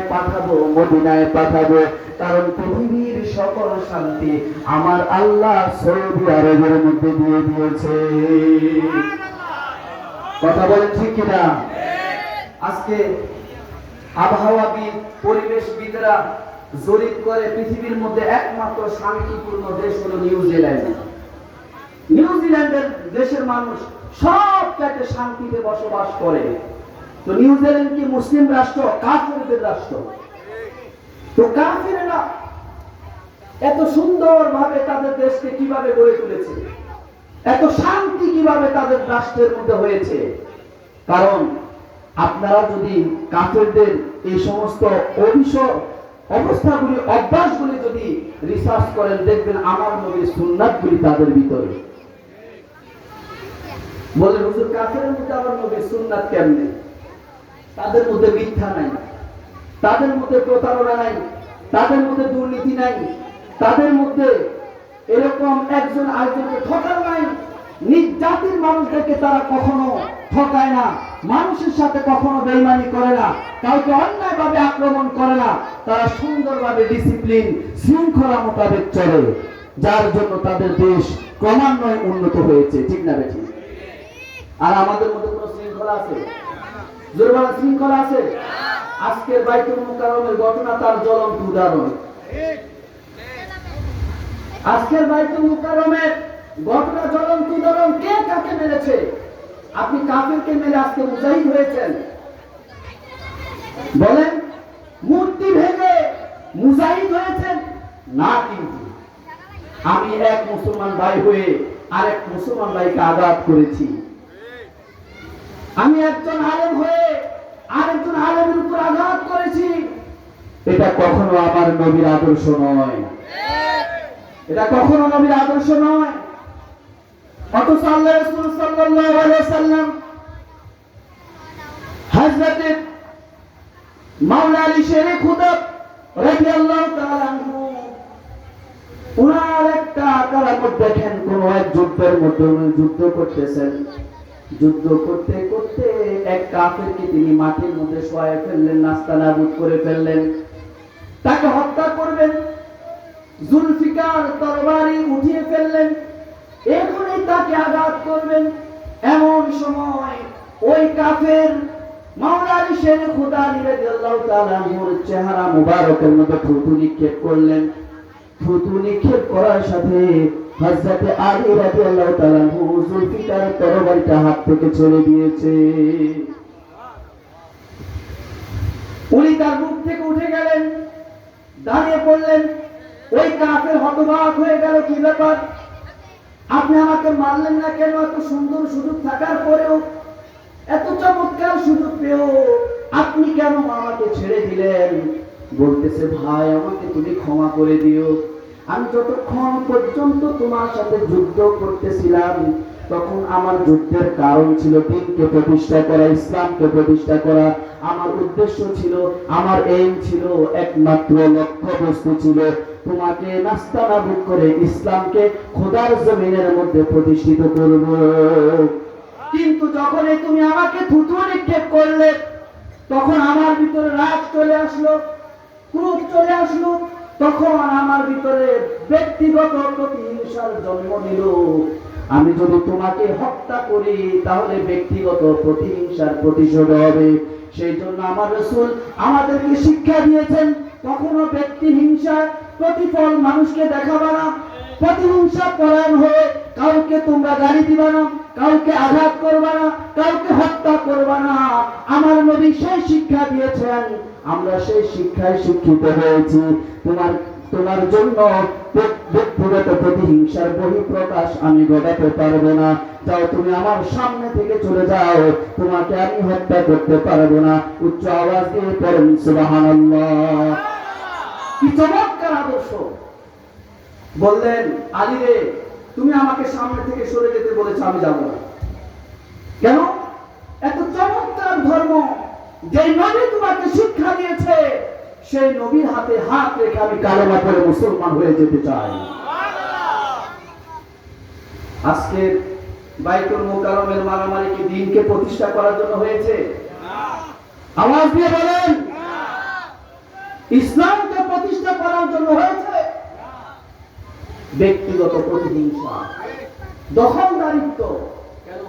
মক্কায় পাঠাবো, মদিনায় পাঠাবো। কারণ পৃথিবীর সকল শান্তি আমার আল্লাহ সৌদি আরবের মধ্যে দিয়ে দিয়েছে। কথা বলেন ঠিক কিনা? আজকে আবহাওয়াবিদ পরিবেশবিদরা জরিপ করে পৃথিবীর মধ্যে একমাত্র শান্তিপূর্ণ দেশ হলো নিউজিল্যান্ড। নিউজিল্যান্ডের দেশের মানুষ সব জায়গায় শান্তিতে বসবাস করে। তো নিউজিল্যান্ড কি মুসলিম রাষ্ট্র, কাফেরদের রাষ্ট্র। তো কাফেরেরা এত সুন্দর ভাবে তাদের দেশকে কীভাবে গড়ে তুলেছে? এত শান্তি কীভাবে তাদের রাষ্ট্রের মধ্যে হয়েছে? কারণ আপনারা যদি কাফেরদের এই সমস্ত অভিশয় অবস্থাগুলি, অভ্যাসগুলি যদি রিসার্চ করেন, দেখবেন আমার নবীর সুন্নাতগুলি তাদের ভিতরে। বলে হুজুর, কাফেরের মধ্যে আমার নবীর সুন্নাত কেমনে? তাদের মধ্যে মিথ্যা নাই। তাদের মধ্যে প্রতারণা নাই। তাদের মধ্যে দুর্নীতি নাই। তাদের মধ্যে এরকম একজন আরেকজনকে ঠকার নাই। নিজ জাতির মানুষদেরকে তারা কখনো ঠকায় না। মানুষের সাথে কখনো বেইমানি করে না। কাউকে অন্যায়ভাবে আক্রমণ করে না। তারা সুন্দরভাবে ডিসিপ্লিন শৃঙ্খলা মোতাবেক চলে। যার জন্য তাদের দেশ ক্রমান্বয়ে উন্নত হয়েছে। ঠিক না বেঠিক? আর আমাদের মধ্যে কোনো শৃঙ্খলা আছে? জোরবালা শৃঙ্খলা আছে? আজকের বাইতুল মুকাররমের ঘটনা তার জ্বলন্ত উদাহরণ। আজকের বাইতুল মুকাররমের ঘটনা জ্বলন্ত উদাহরণ কে কাকে মেরেছে? আপনি কাফেরকে মেরে আজকে মুজাহিদ হয়েছেন। বলেন, মূর্তি ভেঙে মুজাহিদ হয়েছেন? না কিন্তু। আমি এক মুসলমান ভাই হয়ে আরেক মুসলমান ভাইকে আঘাত করেছি। আমি একজন আলেম হয়ে আরেকজন আলেমের উপর আঘাত করেছি এটা কখনো আমার নবীর আদর্শ নয়। এটা কখনো নবীর আদর্শ নয়। উনার একটা দেখেন, কোন এক যুদ্ধের মধ্যে যুদ্ধ করতেছেন। যুদ্ধ করতে করতে এক কাফেরকে তিনি মাটির মধ্যে শোয়ায় ফেললেন, নাস্তা নাবুদ করে ফেললেন। তাকে হত্যা করবেন। জুলফিকার তরবারি উঠিয়ে ফেললেন। এখনই তাকে আঘাত করবেন। এমন সময় ওই কাফের চেহারা মুবারকের মধ্যে নিক্ষেপ করলেন। নিক্ষেপ করার সাথে হযরত আলী রাদিয়াল্লাহু তাআলা জুলফিকার তরবারিটা হাত থেকে ছেড়ে দিয়েছে। উনি তার মুখ থেকে উঠে গেলেন। দাঁড়িয়ে পড়লেন। ওই কাফের হতবাক হয়ে গেল কি ব্যাপার? আপনি আমাকে মারলেন না কেন? এত সুন্দর সুযোগ থাকার পরেও, এত চমৎকার সুযোগ পেয়েও আপনি কেন আমাকে ছেড়ে দিলেন? বলতেছে, ভাই, আমাকে তুমি ক্ষমা করে দিও। আমি যতক্ষণ পর্যন্ত তোমার সাথে যুদ্ধ করতেছিলাম তখন আমার যুদ্ধের কারণ ছিল দিনকে প্রতিষ্ঠা করা, ইসলামকে প্রতিষ্ঠা করা। আমার উদ্দেশ্য ছিল, আমার এইম ছিল, একমাত্র লক্ষ্য বস্তু ছিল তোমাকে নাস্তা নাবুদ করে ইসলামকে খোদার জমিনের মধ্যে প্রতিষ্ঠিত করব। কিন্তু যখনই তুমি আমাকে থুতু নিক্ষেপ করলে, তখন আমার ভিতরে রাগ চলে আসলো, ক্রোধ চলে আসলো। তখন আমার ভিতরে ব্যক্তিগত প্রতিহিংসার জন্ম নিল। আমি যদি তোমাকে হত্যা করি, তাহলে ব্যক্তিগত প্রতিহিংসার প্রতিশোধ হবে। সেই জন্য আমার রসুল আমাদেরকে শিক্ষা দিয়েছেন, কখনো ব্যক্তি হিংসার প্রতিফল মানুষকে দেখাবা না। প্রতিহিংসা পরায়ণ হয়ে কাউকে তোমরা গাড়ি দিবা না, কাউকে আঘাত করবা না, কাউকে হত্যা করবা না। আমার নবী সেই শিক্ষা দিয়েছেন, আমরা সেই শিক্ষায় শিক্ষিত হয়েছি। তোমার তোমার জন্য ব্যক্তিগত প্রতিহিংসার বহিঃপ্রকাশ আমি না। যাও তুমি আমার সামনে থেকে চলে যাও। তোমাকে আমি হত্যা করতে না। উচ্চ আওয়াজ দিয়ে কি চমৎকার আদর্শ। বললেন, আলী রে, তুমি আমাকে সামনে থেকে সরে যেতে বলেছ, আমি যাব না। কেন? এত চমৎকার ধর্ম যে নবী তোমাকে শিক্ষা দিয়েছে সেই নবীর হাতে হাত রেখে আমি কালেমা করে মুসলমান হয়ে যেতে চাই। আজকে বাইতুল মোকারমের মারামারি কি দিনকে প্রতিষ্ঠা করার জন্য হয়েছে? আওয়াজ দিয়ে বলেন। ইসলামকে প্রতিষ্ঠা করার জন্য হয়েছে। ব্যক্তিগত প্রতিহিংসা, দখলদারিত্ব। কেন?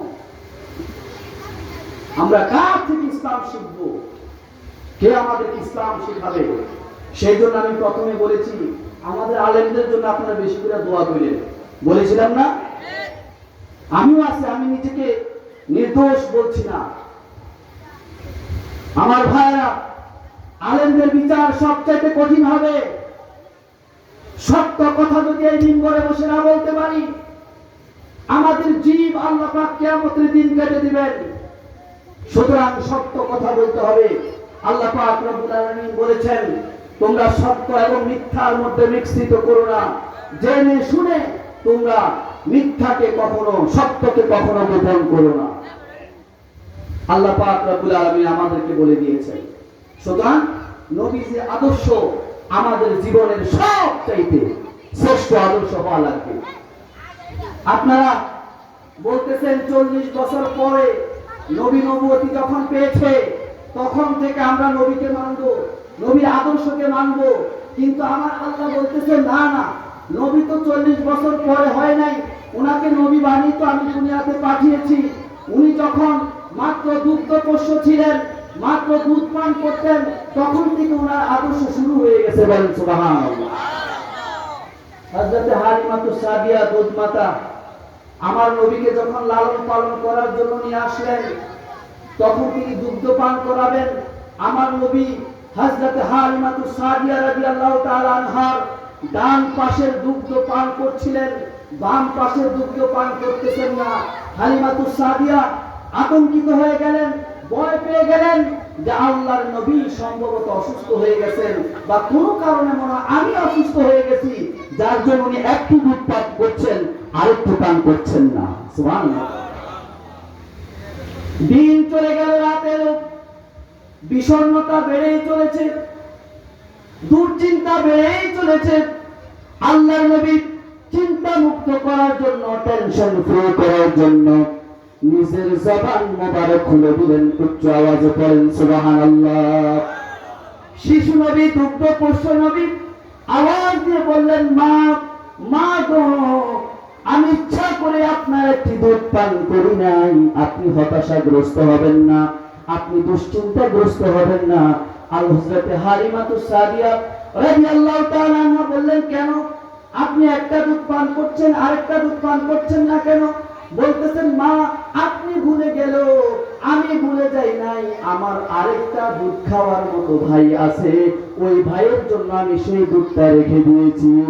আমরা কার থেকে ইসলাম শিখব? কে আমাদের ইসলাম শেখাবে? সেই জন্য আমি প্রথমে বলেছি, আমাদের আলেমদের জন্য আপনারা বেশি করে দোয়া করেন। বলেছিলাম না? আমিও আছি, আমি নিজেকে নির্দোষ বলছি না। আমার ভাইরা আলেমদের বিচার সবচাইতে কঠিন হবে। সত্য কথা যদি এই দিন করে বসে না বলতে পারি, আমাদের জীব আল্লাহ পাক কিয়ামতের দিন কেটে দিবেন। সুতরাং সত্য কথা বলতে হবে। আল্লাহ পাক রব্বুল আলামিন বলেছেন, তোমরা সত্য এবং মিথ্যার মধ্যে মিশ্রিত করো না। জেনে শুনে তোমরা মিথ্যাকে কখনো, সত্যকে কখনো গোপন করো না। আল্লাহ পাক রব্বুল আলামিন আমাদেরকে বলে দিয়েছেন, সুতরাং নবীজি আদর্শ আমাদের জীবনের সব চাইতে শ্রেষ্ঠ আদর্শ হওয়া লাগবে। আপনারা বলতেছেন, চল্লিশ বছর পরে নবী নবুয়তি যখন পেয়েছে তখন থেকে আমরা নবীকে মানবো, নবীর আদর্শকে মানবো। কিন্তু আমার আল্লাহ বলতেছে, না না, নবী তো চল্লিশ বছর পরে হয় নাই। ওনাকে নবী বানিয়ে তো আমি দুনিয়াতে পাঠিয়েছি। উনি যখন মাত্র দুগ্ধ পোষ্য ছিলেন, মাত্র দুধ পান করতেন, তখন থেকে ওনার আদর্শ শুরু হয়ে গেছে বলেন হযরতে হালিমাতু সাদিয়া দুধ মাতা আমার নবীকে যখন লালন পালন করার জন্য নিয়ে আসলেন তখন তিনি দুগ্ধ পান করাবেন। আমার নবী হালিমাতু সাদিয়া রাদিয়াল্লাহু তাআলা আনহার ডান পাশের দুগ্ধ পান করছিলেন, বাম পাশের দুগ্ধ পান করতেছেন না। হালিমাতু সাদিয়া আতঙ্কিত হয়ে গেলেন, ভয় পেয়ে গেলেন যে আল্লাহর নবী সম্ভবত অসুস্থ হয়ে গেছেন বা কোনো কারণে মনে আমি অসুস্থ হয়ে গেছি, যার জন্য উনি একটু দুধ পান করছেন, আরেকটু পান করছেন না। সুবহানাল্লাহ। দিন চলে গেল রাতের বিষণ্ণতা বেড়েই চলেছে। দুশ্চিন্তা বেড়েই চলেছে। আল্লাহর নবী চিন্তা মুক্ত করার জন্য টেনশন ফ্রি করার জন্য নিজের জবান মোবারক খুলে দিলেন, উচ্চ আওয়াজে পড়েন, সুবহানাল্লাহ। শিশু নবী, দুগ্ধ পোষ্য নবী, আওয়াজ দিয়ে বললেন, মা মা গো আমি ইচ্ছা করে আপনার একটি দুধ পান করি নাই। আপনি হতাশাগ্রস্ত হবেন না। আপনি দুশ্চিন্তাগ্রস্ত হবেন না। আল হযরতে হালিমাতু সাদিয়া রাদিয়াল্লাহু তাআলা বললেন, কেন? আপনি একটা দুধ পান করছেন, আরেকটা দুধ পান করছেন না কেন? বলতেছেন, মা, আপনি ভুলে গেল আমি ভুলে যাই নাই। আমার আরেকটা দুধ খাওয়ার মতো ভাই আছে। ওই ভাইয়ের জন্য আমি সেই দুধটা রেখে দিয়েছি।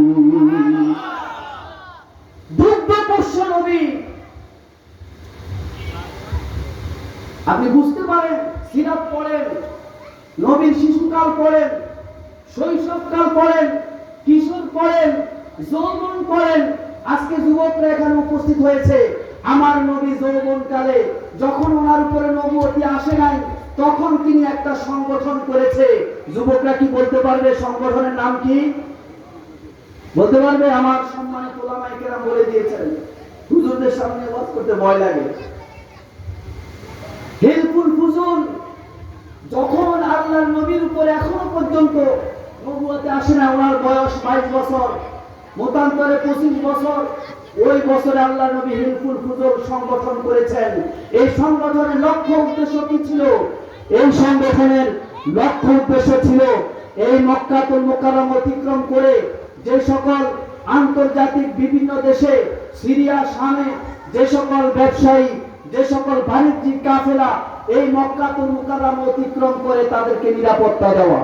আপনি বুঝতে পারেন সিরাত পড়েন নবীর শিশুকাল পড়েন, শৈশবকাল পড়েন, কিশোর পড়েন, যৌবন পড়েন। আজকে যুবকরা এখানে উপস্থিত হয়েছে। আমার নবী যৌবন কালে যখন ওনার উপরে নবুয়তি আসে নাই, তখন তিনি একটা সংগঠন করেছে। যুবকরা কি বলতে পারবে? সংগঠনের নাম কি? বলতে পারবে, আমার সম্মানিত ওলামায়ে কেরাম বলে দিয়েছেন, হুজুরদের সামনে ওয়াজ করতে ভয় লাগে। হেলফুল ফুজুল যখন আল্লাহর নবীর উপরে এখনও পর্যন্ত নবুয়তে আসে না, ওনার বয়স বাইশ বছর, মতান্তরে পঁচিশ বছর, ওই বছরে আল্লাহ নবী হিলফুল ফুজুল সংগঠন করেছেন। এই সংগঠনের লক্ষ্য উদ্দেশ্য কি ছিল? এই সংগঠনের লক্ষ্য উদ্দেশ্য ছিল এই মক্কাতুল মোকাররম অতিক্রম করে যে সকল আন্তর্জাতিক বিভিন্ন দেশে সিরিয়া, শামে যে সকল ব্যবসায়ী, যে সকল বাণিজ্যিক কাফেলা এই মক্কাতুল মুকাররম অতিক্রম করে তাদেরকে নিরাপত্তা দেওয়া।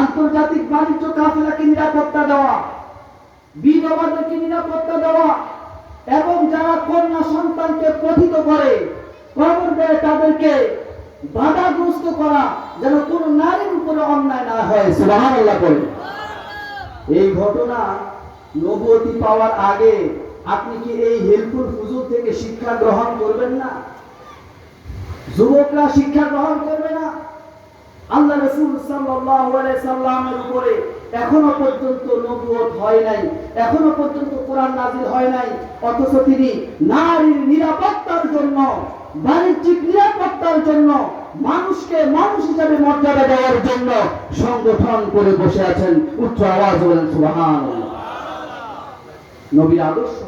আন্তর্জাতিক বাণিজ্য কাফেলাকে নিরাপত্তা দেওয়া, বিধবাদেরকে নিরাপত্তা দেওয়া এবং যারা কন্যা সন্তানকে পথিত করে কবর দেয় তাদেরকে বাধাগ্রস্ত করা যেন কোন নারীর উপরে অন্যায় না হয় বলেন এই ঘটনা নবতী পাওয়ার আগে আপনি কি এই হেলফুল ফুজুল থেকে শিক্ষা গ্রহণ করবেন না? যুবকরা শিক্ষা গ্রহণ করবে না? আল্লাহ রসুল সাল্লামের উপরে এখনও পর্যন্ত নবুয়ত হয় নাই, এখনও পর্যন্ত কোরআন নাজিল হয় নাই, অথচ তিনি নারীর নিরাপত্তার জন্য, বাণিজ্যিক নিরাপত্তার জন্য মানুষকে মানুষ হিসাবে মর্যাদা দেওয়ার জন্য সংগঠন করে বসে আছেন উচ্চ আওয়াজ বলেন সুবাহান নবীর আদর্শ।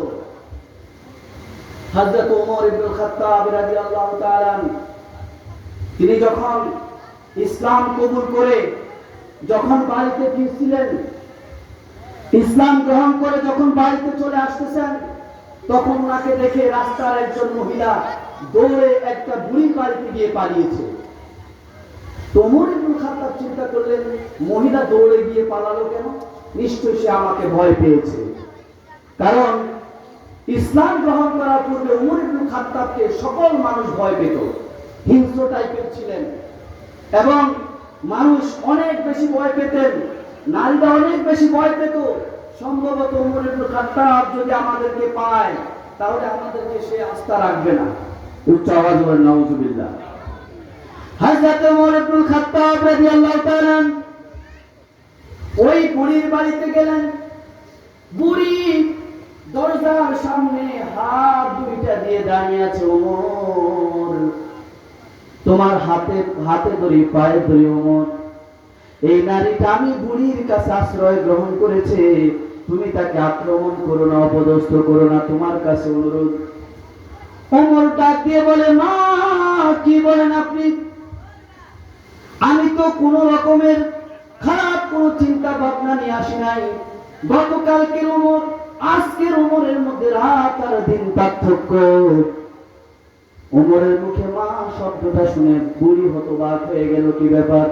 হযরত ওমর ইবনে খাত্তাব রাদিয়াল্লাহু তাআলা তিনি যখন ইসলাম কবুল করে যখন বাড়িতে ফিরছিলেন, ইসলাম গ্রহণ করে যখন বাড়িতে চলে আসতেছেন, তখন ওনাকে দেখে রাস্তার একজন মহিলা দৌড়ে একটা বুড়ি বাড়িতে গিয়ে পালিয়েছে। তোমর ইবনুল খাত্তাব চিন্তা করলেন, মহিলা দৌড়ে গিয়ে পালালো কেন? নিশ্চয়ই সে আমাকে ভয় পেয়েছে। কারণ ইসলাম গ্রহণ করার পূর্বে উমর ইবনুল খাত্তাবকে সকল মানুষ ভয় পেত। হিংস্র টাইপের ছিলেন। এবং মানুষ অনেক বেশি ভয় পেতেন। নারীরা অনেক বেশি ভয় পেত। সম্ভবত উমর ইবনুল খাত্তাব যদি আমাদেরকে পায়, তাহলে আমাদেরকে সে আস্থা রাখবে না। উচ্চ আওয়াজ বলেন নাউজুবিল্লাহ। হযরত ওমর ইবনুল খাত্তাব রাদিয়াল্লাহু তাআলা ওই বুড়ির বাড়িতে গেলেন। বুড়ি দরজার সামনে হাত দুইটা দিয়ে দাঁড়িয়ে আছে, ওমর, তোমার হাতে হাতে ধরি, পায়ে ধরি, ওমর। এই নারীটা আমি বুড়ির কাছে আশ্রয় গ্রহণ করেছে। তুমি তাকে আক্রমণ করো না, অপদস্থ করো না, তোমার কাছে অনুরোধ। ওমর ডাক দিয়ে বলে, মা, কি বলেন আপনি? আমি তো কোন রকমের খারাপ কোন চিন্তা ভাবনা নিয়ে আসি নাই। গতকালকের উমর আজকের উমরের মধ্যে রাত আর দিন পার্থক্য। উমরের মুখে মা শব্দটা শুনে বুড়ি হতবাক হয়ে গেল কি ব্যাপার?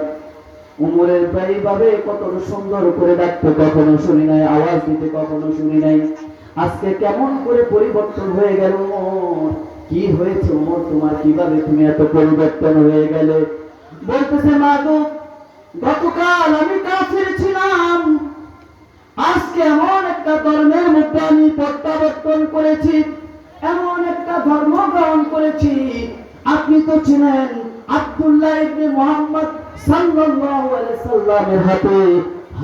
উমরের এইভাবে কত সুন্দর করে ডাকতে, কখনো শুনি নাই, আওয়াজ দিতে, কখনো শুনি নাই। আজকে কেমন করে পরিবর্তন হয়ে গেল কি হয়েছে উমর তোমার কীভাবে তুমি এত পরিবর্তন হয়ে গেলে? বলতেছে, মা গো, গতকাল আমি কাফির ছিলাম। আজকে এমন একটা ধর্মের মধ্যে আমি প্রত্যাবর্তন করেছি, এমন একটা ধর্ম গ্রহণ করেছি। আপনি তো ছিলেন আব্দুল্লাহ ইবনে মুহাম্মদ সাল্লাল্লাহু আলাইহি সাল্লামের হাতে।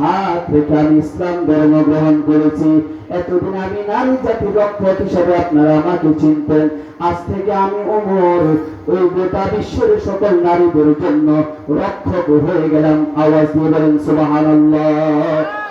আমি ইসলাম ধর্ম গ্রহণ করেছি। এতদিন আমি নারী জাতির রক্ষক হিসেবে আপনারা আমাকে চিনতেন। আজ থেকে আমি ওমর ওই গোটা বিশ্বের সকল নারীদের জন্য রক্ষক হয়ে গেলাম। আওয়াজ দিয়ে বলেন, সুবহানাল্লাহ।